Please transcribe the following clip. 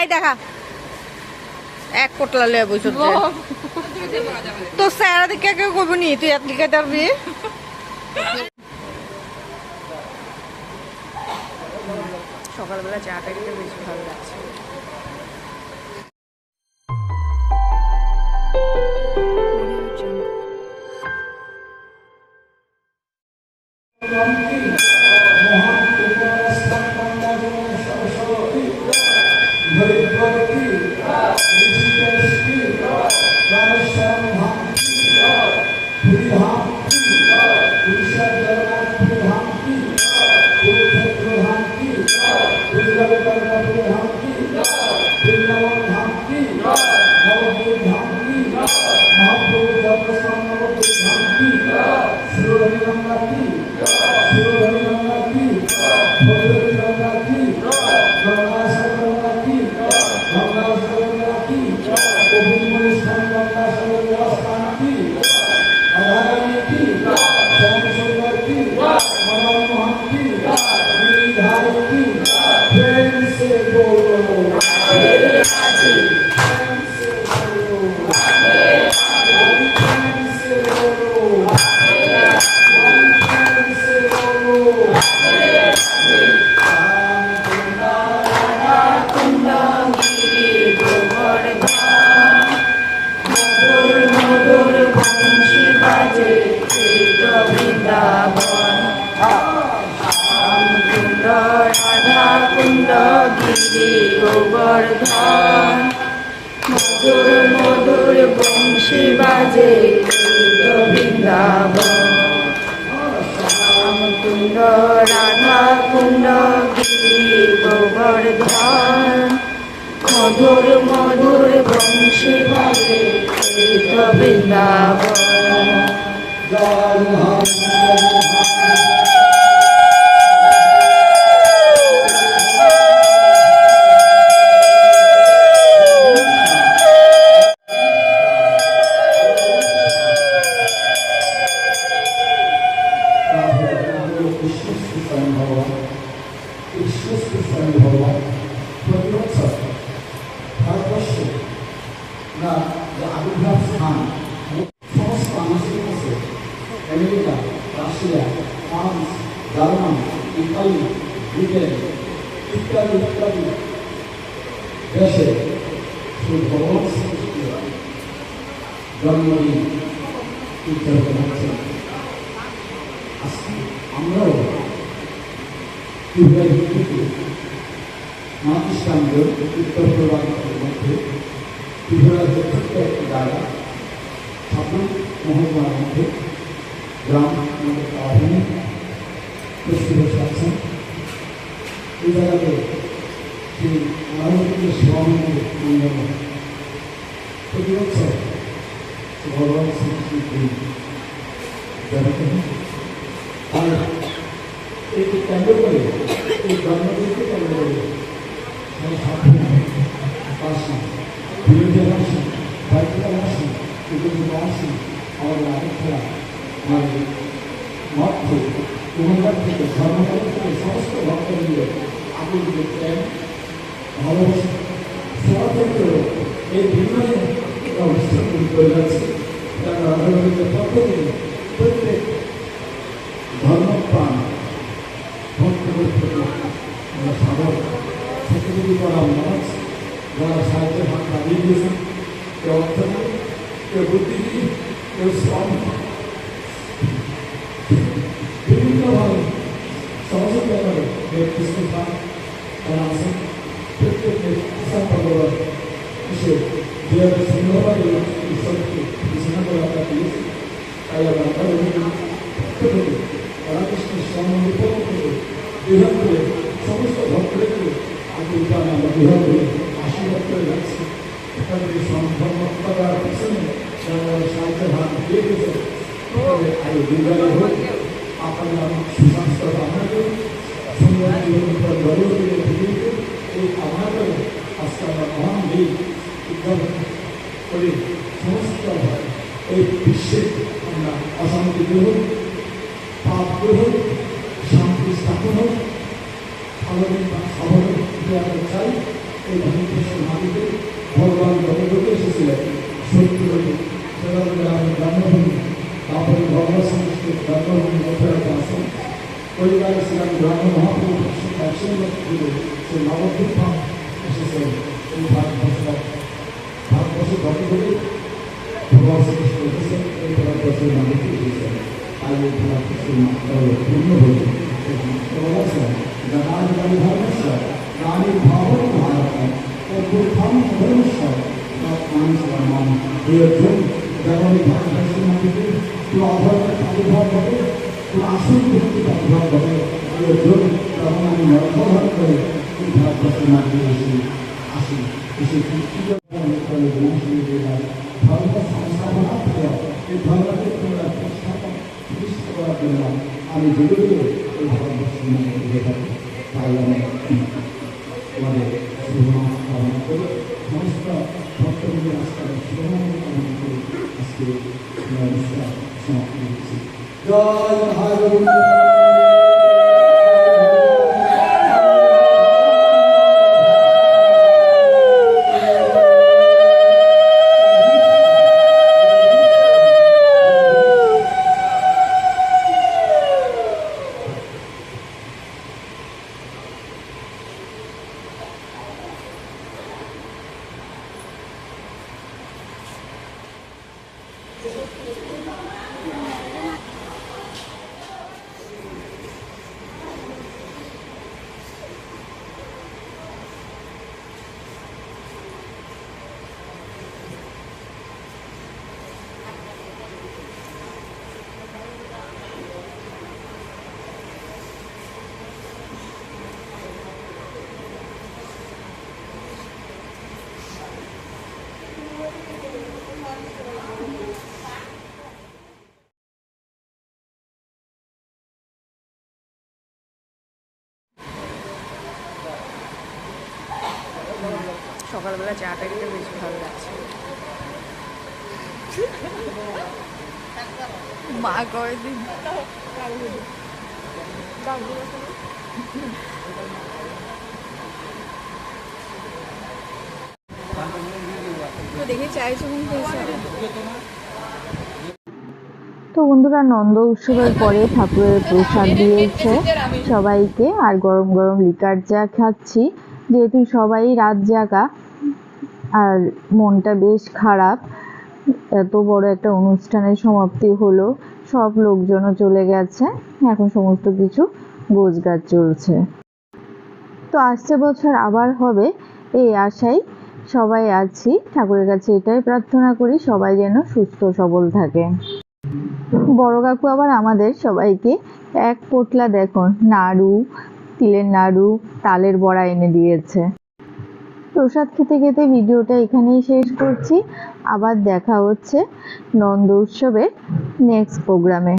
এই দেখা। এক পোটলা লেবু বইছ তো স্যারা দিকে কেউ কইব নি? তুই এক দিকে পারবি সকালবেলা চাটা খেতে বেশি ভালো লাগছে। রাধা গোবর্ধন মধুর মধুর বংশী বাজে বৃন্দাবন কুণ্ড রাধা কুণ্ড গিরি গোবর্ধন মধুর মধুর বংশী বাজে বৃন্দাবন বিশ্বস্ত ভগবান প্রতি বছর ভারতবর্ষে না যে আবির্ভাব স্থান সমস্ত আনুষ্ঠানিক আছে America Russia France German Italy Britain ইত্যাদি ইত্যাদি দেশে শ্রী ভগবান শ্রীকৃষ্ণের জন্মদিন উদযাপন আমরাও ত্রিপুরা ভিত্তিতে মাতৃষ্টাঙ্গ উত্তর পূর্বাঞ্চলের মধ্যে ত্রিপুরার যে ছোট্ট একটি জায়গা ছাব্বিশ মহকুমার মধ্যে গ্রাম আমাদের আহ্বানে প্রস্তুত বসে আছেন এই জায়গাতে সেই নারদীয় সেবামন্দির মন্দির প্রতি বছর ভগবান শ্রীকৃষ্ণ জানাতে হয় আর এটি কেন্দ্র করে এই জন্মদিনকে কেন্দ্র করে সেই সাধু আসি বিরোধী আসি বাইকটা আসি এগুলো আসি আমাদের আরেকটা মানে থেকে ধর্মকাল থেকে সমস্ত ভক্তদের আগুন প্রেম ভালোবাসা সবার এই বিভিন্ন অবস্থান করে যাচ্ছে তারা প্রত্যেক সেক্রেটারি করা মহাজ যারা সাহিত্যের হাত বাড়িয়ে দিয়েছেন কেউ অর্থনীতি কেউ বুদ্ধিজীবী কেউ শ্রম বিভিন্নভাবে সহযোগিতা করে কৃষ্ণ খান তারা আছেন প্রত্যেককে কিষাণ ভগবান কিসে যেভাবে সুন্দরভাবে ঈশ্বরকে ঘোষণা করে আমরা দিয়েছি তাই আমরা তাদের প্রত্যেকে রাধাকৃষ্ণের সম্বন্ধে পক্ষ থেকে বিভাগ করে সমস্ত ভক্তদেরকে উপায় আমরা বিভাগ আশীর্বাদ করে যাচ্ছি তাদের সম্ভবতার পিছনে যারা সাহিত্যের হাত দিয়ে গেছে তাদের আগে দুর্গায় হোক আপনারা সুস্বাস্থ্য কামনা করি সুন্দর জীবন গড়ে এই কামনা করে আজকে আমরা মহান দিন উদ্ভাবন করে সমস্ত এই বিশ্বে আমরা অশান্তি দূর হোক পাপ দূর শান্তি স্থাপন হোক আমাদের আমরা চাই এই ভারতবর্ষের মাটিতে ভগবান জগৎ এসেছিলেন সত্যি সেভাবে আমাদের জন্মভূমি তারপরে ভগবান শ্রীকৃষ্ণের জন্মভূমি মথুরাতে আসেন পরিবারে ছিলাম ব্রহ্ম বছর ধরে সে নবদ্বীপান এসেছেন এই ভারতবর্ষ ভারতবর্ষের গত করে ভগবান শ্রীকৃষ্ণ এসেছেন এই ভারতবর্ষের মানুষকে এসেছেন তাই এই ভারতবর্ষের মাত্রা পূর্ণ হয়েছে বলেছেন জনার্দন ধর্মস্ব রানী ভাবন ভারত অভ্যুত্থান ধর্মস্ব মানুষ প্রিয়জন যেমন এই ভারতবর্ষের মাটিতে কোনো অধর্মের প্রাদুর্ভাব ঘটে কোনো আসল ভিত্তিক প্রাদুর্ভাব ঘটে প্রিয়জন তখন আমি নর্মধারণ করে এই ভারতবর্ষের মাটিতে এসে আসি। এসে ধর্ম সংস্থাপনা এই ধর্মকে তোমরা প্রতিষ্ঠাপন প্রতিষ্ঠা করার জন্য আমি যুগে যুগে এই ভারতবর্ষের মধ্যে ঘুরে থাকি, তাই আমি সকালবেলা চাটা খেতে বেশ ভালো লাগছে। মা তো দেখে চাইছো তো বন্ধুরা নন্দ উৎসবের পরে ঠাকুরের প্রসাদ দিয়েছে সবাইকে আর গরম গরম লিকার চা খাচ্ছি। যেহেতু সবাই রাত জাগা আর মনটা বেশ খারাপ। এত বড় একটা অনুষ্ঠানের সমাপ্তি হলো। সব লোকজনও চলে গেছে। এখন সমস্ত কিছু গোছগাছ চলছে। তো আসছে বছর আবার হবে এই আশাই সবাই আছি। ঠাকুরের কাছে এটাই প্রার্থনা করি, সবাই যেন সুস্থ সবল থাকে। বড় কাকু আবার আমাদের সবাইকে এক পোটলা দেখুন, নাড়ু, তিলের নাড়ু, তালের বড়া এনে দিয়েছে। প্রসাদ খেতে খেতে ভিডিওটা এখানেই শেষ করছি। আবার দেখা হচ্ছে নন্দ উৎসবের নেক্সট প্রোগ্রামে